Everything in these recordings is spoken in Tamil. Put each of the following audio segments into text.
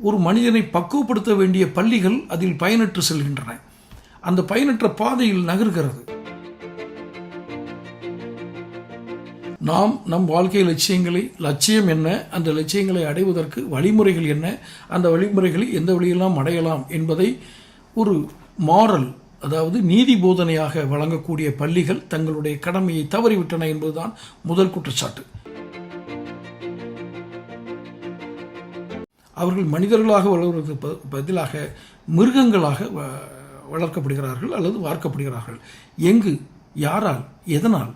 ஒரு மனிதனை பக்குவப்படுத்த வேண்டிய பள்ளிகள் அதில் பயனற்று செல்கின்றன. அந்த பயனற்ற பாதையில் நகர்கிறது. நாம் நம் வாழ்க்கை லட்சியங்களை லட்சியம் என்ன? அந்த லட்சியங்களை அடைவதற்கு வழிமுறைகள் என்ன? அந்த வழிமுறைகளை எந்த வழியெல்லாம் அடையலாம் என்பதை ஒரு மாரல் அதாவது நீதி போதனையாக வழங்கக்கூடிய பள்ளிகள் தங்களுடைய கடமையை தவறிவிட்டன என்பதுதான் முதல் குற்றச்சாட்டு. அவர்கள் மனிதர்களாக வளர்வதற்கு பதிலாக மிருகங்களாக வளர்க்கப்படுகிறார்கள் அல்லது வார்க்கப்படுகிறார்கள். எங்கு யாரால் எதனால்?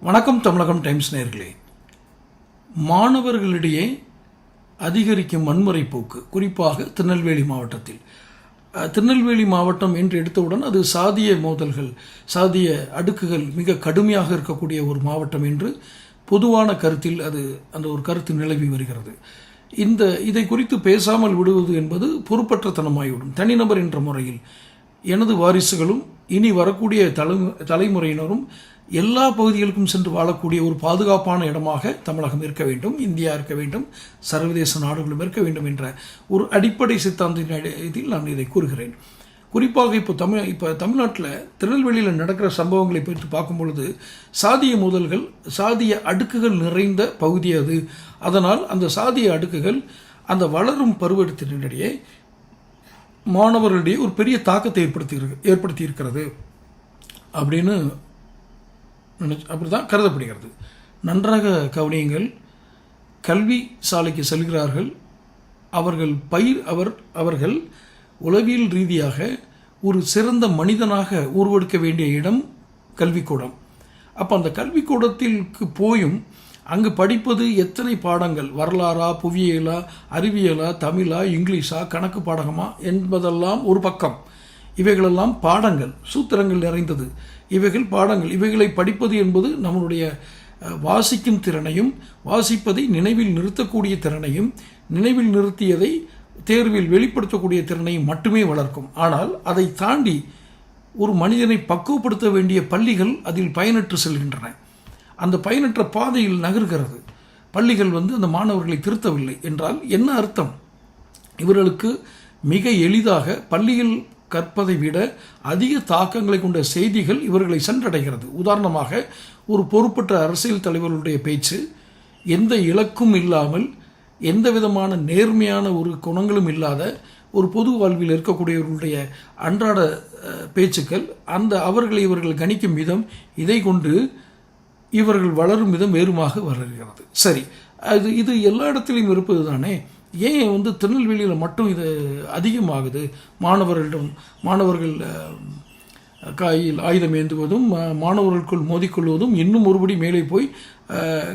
வணக்கம் தமிழகம் டைம்ஸ் நேர்களே. மாணவர்களிடையே அதிகரிக்கும் வன்முறை போக்கு குறிப்பாக திருநெல்வேலி மாவட்டத்தில். திருநெல்வேலி மாவட்டம் என்று எடுத்தவுடன் அது சாதிய மோதல்கள் சாதிய அடுக்குகள் மிக கடுமையாக இருக்கக்கூடிய ஒரு மாவட்டம் என்று பொதுவான கருத்தில் அது அந்த ஒரு கருத்து நிலவி வருகிறது. இந்த இதை குறித்து பேசாமல் விடுவது என்பது பொறுப்பற்றத்தனமாகிவிடும் தனிநபர் என்ற முறையில் எனது வாரிசுகளும் இனி வரக்கூடிய தலை தலைமுறையினரும் எல்லா பகுதிகளுக்கும் சென்று வாழக்கூடிய ஒரு பாதுகாப்பான இடமாக தமிழகம் இருக்க வேண்டும் இந்தியா இருக்க வேண்டும் சர்வதேச நாடுகளும் இருக்க வேண்டும் என்ற ஒரு அடிப்படை சித்தாந்தத்தின் இதில் நான் இதை கூறுகிறேன். குறிப்பாக இப்போ தமிழ் இப்போ தமிழ்நாட்டில் திருநெல்வேலியில் நடக்கிற சம்பவங்களை பற்றி பார்க்கும் பொழுது சாதிய முதல்கள் சாதிய அடுக்குகள் நிறைந்த பகுதி அது. அதனால் அந்த சாதிய அடுக்குகள் அந்த வளரும் பருவத்தினிடையே மாணவர்களிடையே ஒரு பெரிய தாக்கத்தை ஏற்படுத்தி ஏற்படுத்தி இருக்கிறது அப்படின்னு நினைச்சு அப்படி தான் கருதப்படுகிறது. நன்றாக கவனியுங்கள் கல்வி சாலைக்கு செல்கிறார்கள். அவர்கள் பயிர் அவர் அவர்கள் உளவியல் ரீதியாக ஒரு சிறந்த மனிதனாக உருவெடுக்க வேண்டிய இடம் கல்விக்கூடம். அப்போ அந்த கல்விக்கூடத்திற்கு போயும் அங்கு படிப்பது எத்தனை பாடங்கள்? வரலாறா புவியியலா அறிவியலா தமிழா இங்கிலீஷா கணக்கு பாடகமா என்பதெல்லாம் ஒரு பக்கம். இவைகளெல்லாம் பாடங்கள் சூத்திரங்கள் நிறைந்தது. இவைகள் பாடங்கள் இவைகளை படிப்பது என்பது நம்மளுடைய வாசிக்கும் திறனையும் வாசிப்பதை நினைவில் நிறுத்தக்கூடிய திறனையும் நினைவில் நிறுத்தியதை தேர்வில் வெளிப்படுத்தக்கூடிய திறனையும் மட்டுமே வளர்க்கும். ஆனால் அதை தாண்டி ஒரு மனிதனை பக்குவப்படுத்த வேண்டிய பள்ளிகள் அதில் பயனற்று செல்கின்றன. அந்த பயனற்ற பாதையில் நகர்கிறது. பள்ளிகள் வந்து அந்த மாணவர்களை திருத்தவில்லை என்றால் என்ன அர்த்தம்? இவர்களுக்கு மிக எளிதாக பள்ளியில் கற்பதை விட அதிக தாக்கங்களை கொண்ட செய்திகள் இவர்களை சென்றடைகிறது. உதாரணமாக ஒரு பொறுப்பற்ற அரசியல் தலைவர்களுடைய பேச்சு எந்த இலக்கும் இல்லாமல் எந்த விதமான நேர்மையான ஒரு குணங்களும் இல்லாத ஒரு பொது வாழ்வில் இருக்கக்கூடியவர்களுடைய அன்றாட பேச்சுக்கள் அந்த அவர்களை இவர்கள் கணிக்கும் விதம் இதை கொண்டு இவர்கள் வளரும் விதம் வேறுமாக வளர்கிறது சரி அது இது எல்லா இடத்துலையும் இருப்பது தானே? ஏன் வந்து திருநெல்வேலியில் மட்டும் இது அதிகமாகுது? மாணவர்களிடம் மாணவர்கள் காயில் ஆயுதம் ஏந்துவதும் மாணவர்களுக்குள் மோதிக்கொள்வதும் இன்னும் ஒருபடி மேலே போய்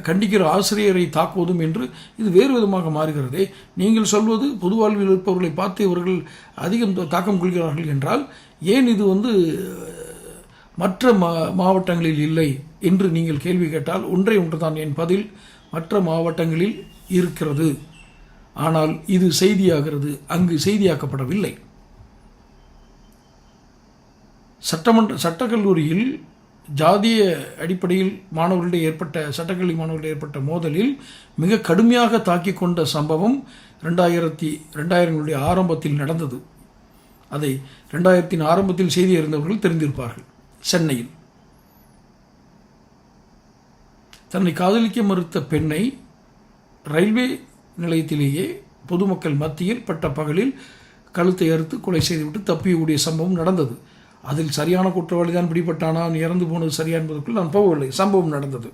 கண்டிக்கிற ஆசிரியரை தாக்குவதும் என்று இது வேறு விதமாக மாறுகிறதே. நீங்கள் சொல்வது பொது வாழ்வில் இருப்பவர்களை பார்த்து இவர்கள் அதிகம் தாக்கம் கொள்கிறார்கள் என்றால் ஏன் இது வந்து மற்ற மா மாவட்டங்களில் இல்லை என்று நீங்கள் கேள்வி கேட்டால் ஒன்றை ஒன்றுதான் என் பதில். மற்ற மாவட்டங்களில் இருக்கிறது. ஆனால் இது செய்தியாகிறது. அங்கு செய்தியாக்கப்படவில்லை. சட்டமன்ற சட்டக்கல்லூரியில் ஜாதிய அடிப்படையில் மாணவர்களிடையே ஏற்பட்ட சட்டக்கல்வி மாணவர்களிடையே ஏற்பட்ட மோதலில் மிக கடுமையாக தாக்கிக் கொண்ட சம்பவம் ரெண்டாயிரத்தி ரெண்டாயிரங்களுடைய ஆரம்பத்தில் நடந்தது. அதை ரெண்டாயிரத்தின் ஆரம்பத்தில் செய்தி அறிந்தவர்கள் தெரிந்திருப்பார்கள். சென்னையில். தன்னை காதலிக்க மறுத்த பெண்ணை ரயில்வே நிலையத்திலேயே பொதுமக்கள் மத்தியில் பட்ட பகலில் கழுத்தை அறுத்து கொலை செய்துவிட்டு தப்பியக்கூடிய சம்பவம் நடந்தது. அதில் சரியான குற்றவாளி தான் பிடிபட்டானா அவன் இறந்து போனது சரியா என்பதற்குள் நான் போகவில்லை. சம்பவம் நடந்தது.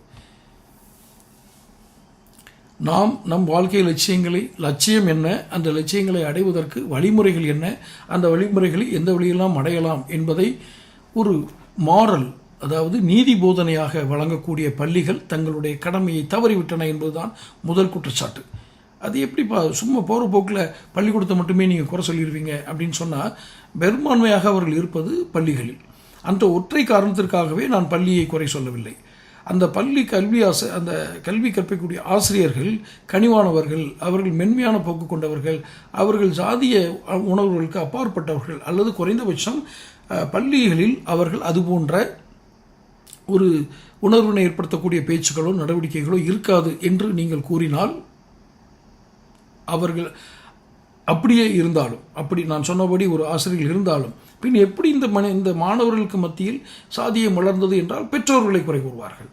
நாம் நம் வாழ்க்கை லட்சியங்களை லட்சியம் என்ன? அந்த லட்சியங்களை அடைவதற்கு வழிமுறைகள் என்ன? அந்த வழிமுறைகளை எந்த வழியெல்லாம் அடையலாம் என்பதை ஒரு மாரல் அதாவது நீதி போதனையாக வழங்கக்கூடிய பள்ளிகள் தங்களுடைய கடமையை தவறிவிட்டன என்பதுதான் முதல் குற்றச்சாட்டு. அது எப்படிப்பா சும்மா போகிற போக்கில் பள்ளிக்கூடத்தை மட்டுமே நீங்கள் குறை சொல்லிடுவீங்க அப்படின்னு சொன்னால் பெரும்பான்மையாக அவர்கள் இருப்பது பள்ளிகளில். அந்த ஒற்றை காரணத்திற்காகவே நான் பள்ளியை குறை சொல்லவில்லை. அந்த பள்ளி கல்வி ஆசை அந்த கல்வி கற்பிக்கக்கூடிய ஆசிரியர்கள் கனிவானவர்கள் அவர்கள் மென்மையான போக்கு கொண்டவர்கள் அவர்கள் ஜாதிய உணர்வுகளுக்கு அப்பாற்பட்டவர்கள் அல்லது குறைந்தபட்சம் பள்ளிகளில் அவர்கள் அது போன்ற ஒரு உணர்வினை ஏற்படுத்தக்கூடிய பேச்சுக்களோ நடவடிக்கைகளோ இருக்காது என்று நீங்கள் கூறினால் அவர்கள் அப்படியே இருந்தாலும் அப்படி நான் சொன்னபடி ஒரு ஆசிரியர்கள் இருந்தாலும் பின் எப்படி இந்த மன இந்த மாணவர்களுக்கு மத்தியில் சாதியம் வளர்ந்தது என்றால் பெற்றோர்களை குறை கூறுவார்கள்.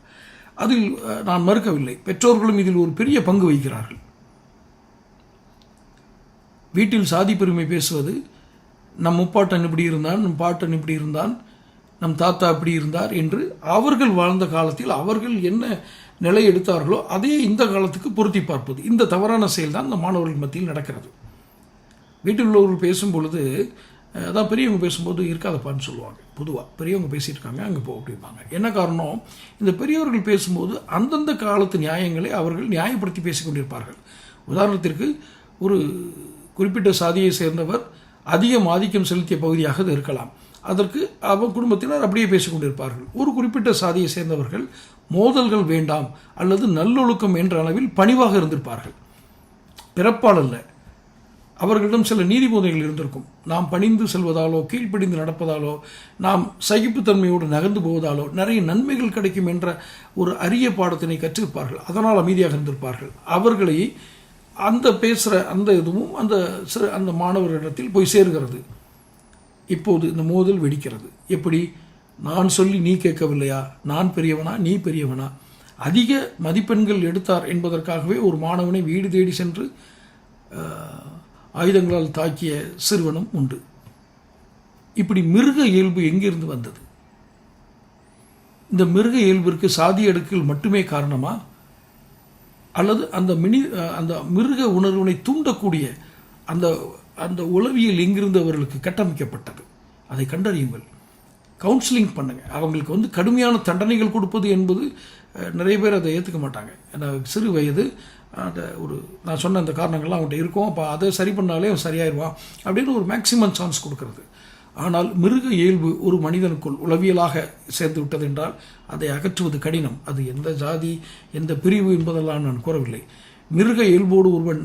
அதில் நான் மறுக்கவில்லை. பெற்றோர்களும் இதில் ஒரு பெரிய பங்கு வகிக்கிறார்கள். வீட்டில் சாதி பெருமை பேசுவது நம் முப்பாட்டன் இப்படி இருந்தான் நம் பாட்டன் இப்படி இருந்தான் நம் தாத்தா இப்படி இருந்தார் என்று அவர்கள் வாழ்ந்த காலத்தில் அவர்கள் என்ன நிலை எடுத்தார்களோ அதே இந்த காலத்துக்கு பொருத்தி பார்ப்பது. இந்த தவறான செயல் தான் இந்த மாணவர்கள் மத்தியில் நடக்கிறது. வீட்டில் உள்ளவர்கள் பேசும் பொழுது அதான் பெரியவங்க பேசும்போது இருக்காதப்பான்னு சொல்லுவாங்க. பொதுவாக பெரியவங்க பேசியிருக்காங்க அங்கே போக அப்படிம்பாங்க என்ன காரணம்? இந்த பெரியவர்கள் பேசும்போது அந்தந்த காலத்து நியாயங்களை அவர்கள் நியாயப்படுத்தி பேசிக்கொண்டிருப்பார்கள். உதாரணத்திற்கு ஒரு குறிப்பிட்ட சாதியை சேர்ந்தவர் அதிகம் ஆதிக்கம் செலுத்திய பகுதியாக அது இருக்கலாம். அதற்கு அவன் குடும்பத்தினர் அப்படியே பேசிக்கொண்டிருப்பார்கள் ஒரு குறிப்பிட்ட சாதியை சேர்ந்தவர்கள் மோதல்கள் வேண்டாம் அல்லது நல்லொழுக்கம் என்ற அளவில் பணிவாக இருந்திருப்பார்கள். பிறப்பால் அல்ல. அவர்களிடம் சில நீதிபோதைகள் இருந்திருக்கும். நாம் பணிந்து செல்வதாலோ கீழ்ப்படிந்து நடப்பதாலோ நாம் சகிப்புத்தன்மையோடு நகர்ந்து போவதாலோ நிறைய நன்மைகள் கிடைக்கும் என்ற ஒரு அரிய பாடத்தினை கற்றிருப்பார்கள். அதனால் அமைதியாக இருந்திருப்பார்கள். அவர்களை அந்த பேசுகிற அந்த இதுவும் அந்த சிறு அந்த மாணவரிடத்தில் போய் சேர்கிறது. இப்போது இந்த மோதல் வெடிக்கிறது. எப்படி? நான் சொல்லி நீ கேட்கவில்லையா? நான் பெரியவனா? நீ பெரியவனா? அதிக மதிப்பெண்கள் எடுத்தார் என்பதற்காகவே ஒரு மாணவனை வீடு தேடி சென்று ஆயுதங்களால் தாக்கிய சிறுவனும் உண்டு. இப்படி மிருக இயல்பு எங்கிருந்து வந்தது? இந்த மிருக இயல்பிற்கு சாதி அடுக்கில் மட்டுமே காரணமாக அல்லது அந்த மினி அந்த மிருக உணர்வினை தூண்டக்கூடிய அந்த அந்த உளவியல் எங்கிருந்து அவர்களுக்கு கட்டமைக்கப்பட்டது. அதை கண்டறியுங்கள். கவுன்சிலிங் பண்ணுங்கள் அவங்களுக்கு வந்து கடுமையான தண்டனைகள் கொடுப்பது என்பது நிறைய பேர் அதை ஏற்றுக்க மாட்டாங்க. ஏன்னா சிறு வயது அந்த ஒரு நான் சொன்ன அந்த காரணங்கள்லாம் அவன்கிட்ட இருக்கும். அப்போ அதை சரி பண்ணாலே அவன் சரியாயிருவான். அப்படின்னு ஒரு மேக்சிமம் சான்ஸ் கொடுக்கறது. ஆனால் மிருக இயல்பு ஒரு மனிதனுக்குள் உளவியலாக சேர்ந்து விட்டது என்றால் அதை அகற்றுவது கடினம். அது எந்த ஜாதி எந்த பிரிவு என்பதெல்லாம் நான் கூறவில்லை. மிருக இயல்போடு ஒருவன்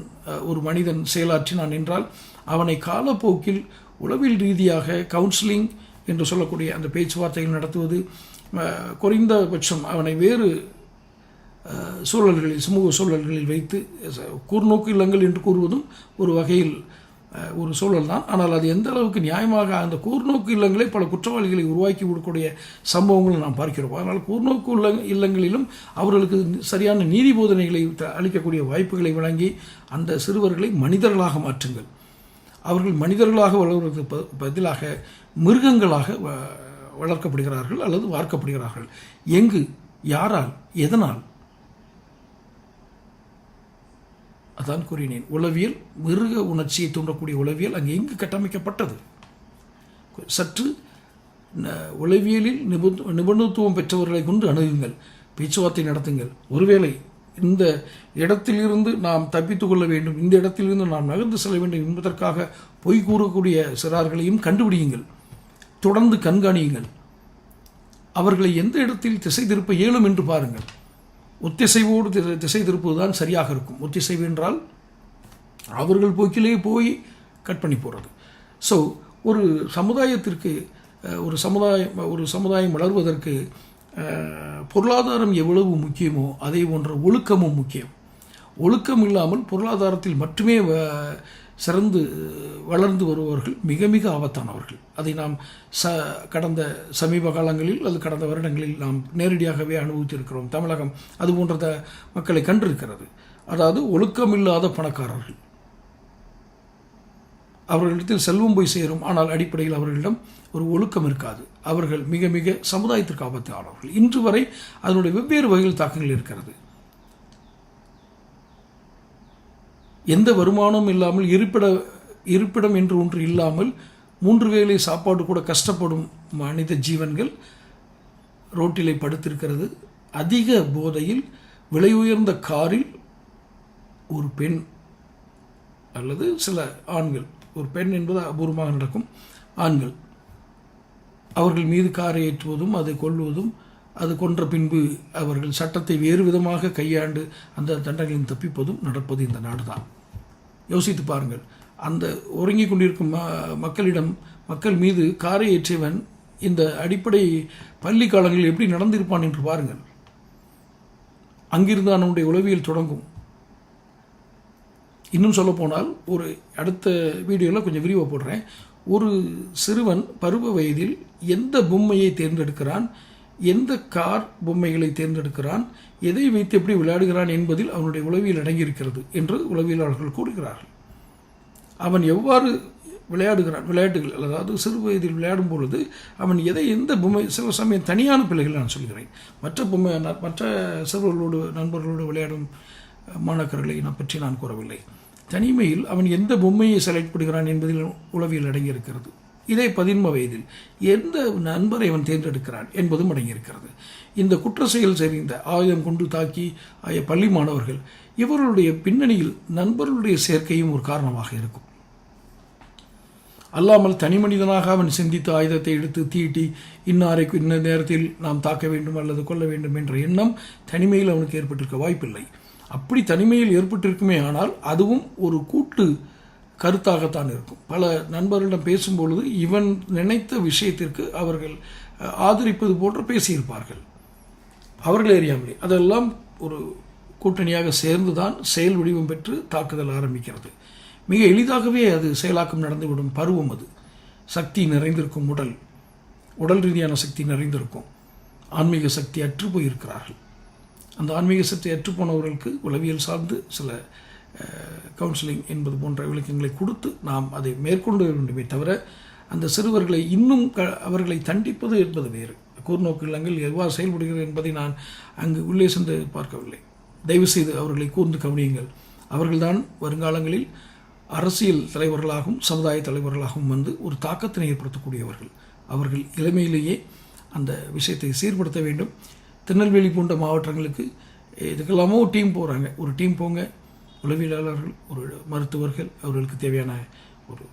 ஒரு மனிதன் செயலாற்றினான் என்றால் அவனை காலப்போக்கில் உளவியல் ரீதியாக கவுன்சிலிங் என்று சொல்லக்கூடிய அந்த பேச்சுவார்த்தைகள் நடத்துவது குறைந்தபட்சம் அவனை வேறு சூழல்களில் சமூக சூழல்களில் வைத்து கூர்நோக்கு இல்லங்கள் என்று கூறுவதும் ஒரு வகையில் ஒரு சூழல் தான். ஆனால் அது எந்த அளவுக்கு நியாயமாக அந்த கூர்நோக்கு இல்லங்களை பல குற்றவாளிகளை உருவாக்கி விடக்கூடிய சம்பவங்களை நாம் பார்க்கிறோம் அதனால் கூர்நோக்கு இல்ல இல்லங்களிலும் அவர்களுக்கு சரியான நீதி போதனைகளை த- அளிக்கக்கூடிய வாய்ப்புகளை வழங்கி அந்த சிறுவர்களை மனிதர்களாக மாற்றுங்கள். அவர்கள் மனிதர்களாக வளர்வதற்கு ப- பதிலாக மிருகங்களாக வ- வளர்க்கப்படுகிறார்கள் அல்லது வார்க்கப்படுகிறார்கள். எங்கு யாரால் எதனால் அதான் கூறினேன். உளவியல் மிருக உணர்ச்சியை தூண்டக்கூடிய உளவியல் அங்கே எங்கு கட்டமைக்கப்பட்டது? சற்று உளவியலில் நிபு நிபுணத்துவம் பெற்றவர்களை கொண்டு அணுகுங்கள் பேச்சுவார்த்தை நடத்துங்கள். ஒருவேளை இந்த இடத்திலிருந்து நாம் தப்பித்து கொள்ள வேண்டும் இந்த இடத்திலிருந்து நாம் நகர்ந்து செல்ல வேண்டும் என்பதற்காக பொய் கூறக்கூடிய சிறார்களையும் கண்டுபிடியுங்கள். தொடர்ந்து கண்காணியுங்கள். அவர்களை எந்த இடத்தில் திசை திருப்ப இயலும் என்று பாருங்கள். ஒத்திசைவோடு தி- திசை திருப்புவதுதான் சரியாக இருக்கும். ஒத்திசைவு என்றால் அவர்கள் போக்கிலே போய் கட் பண்ணி போகிறது ஸோ ஒரு சமுதாயத்திற்கு ஒரு சமுதாயம் ஒரு சமுதாயம் வளர்வதற்கு பொருளாதாரம் எவ்வளவு முக்கியமோ அதே போன்ற ஒழுக்கமும் முக்கியம். ஒழுக்கம் இல்லாமல் பொருளாதாரத்தில் மட்டுமே வ- சிறந்து வளர்ந்து வருபவர்கள் மிக மிக ஆபத்தானவர்கள். அதை நாம் ச கடந்த சமீப காலங்களில் அல்லது கடந்த வருடங்களில் நாம் நேரடியாகவே அனுபவித்திருக்கிறோம். தமிழகம் அது போன்ற மக்களை கண்டிருக்கிறது. அதாவது ஒழுக்கமில்லாத பணக்காரர்கள். அவர்களிடத்தில் செல்வம் போய் சேரும். ஆனால் அடிப்படையில் அவர்களிடம் ஒரு ஒழுக்கம் இருக்காது. அவர்கள் மிக மிக சமுதாயத்திற்கு ஆபத்தானவர்கள். இன்று வரை அதனுடைய வெவ்வேறு வகையில் தாக்கங்கள் இருக்கிறது. எந்த வருமானமும் இல்லாமல் இருப்பிட இருப்பிடம் என்று ஒன்று இல்லாமல் மூன்று வேளை சாப்பாடு கூட கஷ்டப்படும் மனித ஜீவன்கள் ரோட்டிலே படுத்திருக்கிறது. அதிக போதையில் விலை உயர்ந்த காரில் ஒரு பெண் அல்லது சில ஆண்கள். ஒரு பெண் என்பது அபூர்வமாக நடக்கும். ஆண்கள். அவர்கள் மீது காரை ஏற்றுவதும் அதை கொள்வதும் அது கொன்ற பின்பு அவர்கள் சட்டத்தை வேறு விதமாக கையாண்டு அந்த தண்டனைகளின் தப்பிப்பதும் நடப்பது இந்த நாடுதான். யோசித்து பாருங்கள். அந்த உறங்கிக் கொண்டிருக்கும் ம மக்களிடம் மக்கள் மீது காரை ஏற்றியவன் இந்த அடிப்படை பள்ளி காலங்களில் எப்படி நடந்திருப்பான் என்று பாருங்கள். அங்கிருந்து அவனுடைய உளவியல் தொடங்கும். இன்னும் சொல்லப்போனால் ஒரு அடுத்த வீடியோவில் கொஞ்சம் விரிவாக போடுறேன். ஒரு சிறுவன் பருவ வயதில் எந்த பொம்மையை தேர்ந்தெடுக்கிறான்? எந்த கார் பொம்மைகளை தேர்ந்தெடுக்கிறான் எதை வைத்து எப்படி விளையாடுகிறான் என்பதில் அவனுடைய உளவியல் அடங்கியிருக்கிறது என்று உளவியலாளர்கள் கூறுகிறார்கள். அவன் எவ்வாறு விளையாடுகிறான் விளையாட்டுகள் அதாவது சிறு வயதில் விளையாடும் பொழுது அவன் எதை எந்த பொம்மை சில சமயம் தனியான பிள்ளைகள் நான் சொல்கிறேன். மற்ற பொம்மை மற்ற சிறுவர்களோடு நண்பர்களோடு விளையாடும் மாணாக்கர்களை நான் பற்றி நான் கூறவில்லை. தனிமையில் அவன் எந்த பொம்மையை செலக்ட் பண்ணுகிறான் என்பதில் உளவியல் அடங்கியிருக்கிறது. இதே பதின்ம வயதில் எந்த நண்பரை அவன் தேர்ந்தெடுக்கிறான் என்பதும் அடங்கியிருக்கிறது. இந்த குற்ற செயல் சரிந்த ஆயுதம் கொண்டு தாக்கி ஆய பள்ளி மாணவர்கள் இவர்களுடைய பின்னணியில் நண்பர்களுடைய சேர்க்கையும் ஒரு காரணமாக இருக்கும். அல்லாமல் தனி மனிதனாக அவன் சிந்தித்து ஆயுதத்தை எடுத்து தீட்டி இன்னாரை இன்ன நேரத்தில் நாம் தாக்க வேண்டும் அல்லது கொல்ல வேண்டும் என்ற எண்ணம் தனிமையில் அவனுக்கு ஏற்பட்டிருக்க வாய்ப்பில்லை. அப்படி தனிமையில் ஏற்பட்டிருக்குமே ஆனால் அதுவும் ஒரு கூட்டு கருத்தாகத்தான் இருக்கும். பல நண்பர்களிடம் பேசும்பொழுது இவன் நினைத்த விஷயத்திற்கு அவர்கள் ஆதரிப்பது போன்று பேசியிருப்பார்கள். அவர்கள் அறியாமலே அதெல்லாம் ஒரு கூட்டணியாக சேர்ந்து தான் செயல் வடிவம் பெற்று தாக்குதல் ஆரம்பிக்கிறது. மிக எளிதாகவே அது செயலாக்கம் நடந்துவிடும் பருவம் அது. சக்தி நிறைந்திருக்கும் உடல். உடல் ரீதியான சக்தி நிறைந்திருக்கும். ஆன்மீக சக்தி அற்று போயிருக்கிறார்கள் அந்த ஆன்மீக சக்தி அற்றுப்போனவர்களுக்கு உளவியல் சார்ந்து சில கவுன்சிலிங் என்பது போன்ற விளக்கங்களை கொடுத்து நாம் அதை மேற்கொண்டு வேண்டுமே தவிர அந்த சிறுவர்களை இன்னும் க அவர்களை தண்டிப்பது என்பது வேறு. கூர்நோக்கு இல்லங்கள் எவ்வாறு செயல்படுகிறது என்பதை நான் அங்கு உள்ளே சென்று பார்க்கவில்லை. தயவு செய்து அவர்களை கூர்ந்து கவனியுங்கள். அவர்கள்தான் வருங்காலங்களில் அரசியல் தலைவர்களாகவும் சமுதாய தலைவர்களாகவும் வந்து ஒரு தாக்கத்தினை ஏற்படுத்தக்கூடியவர்கள். அவர்கள் இளமையிலேயே அந்த விஷயத்தை சீர்படுத்த வேண்டும். திருநெல்வேலி போன்ற மாவட்டங்களுக்கு இதுக்கெல்லாமோ டீம் போகிறாங்க ஒரு டீம் போங்க. உளவியலாளர்கள் ஒரு மருத்துவர்கள் அவர்களுக்கு தேவையான ஒரு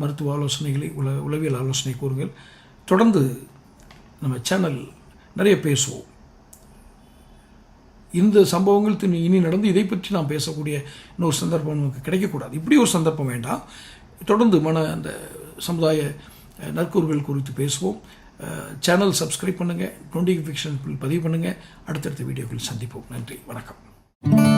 மருத்துவ ஆலோசனைகளை உல உளவியல் ஆலோசனை கூறுங்கள். தொடர்ந்து நம்ம சேனல் நிறைய பேசுவோம். இந்த சம்பவங்கள் இனி நடந்து இதை பற்றி நாம் பேசக்கூடிய இன்னொரு சந்தர்ப்பம் நமக்கு கிடைக்கக்கூடாது. இப்படி ஒரு சந்தர்ப்பம் வேண்டாம். தொடர்ந்து மன அந்த சமுதாய நற்கூறுகள் குறித்து பேசுவோம். சேனல் சப்ஸ்கிரைப் பண்ணுங்கள் நோட்டிஃபிகேஷன் பதிவு பண்ணுங்கள் அடுத்தடுத்த வீடியோக்கள் சந்திப்போம். நன்றி. வணக்கம்.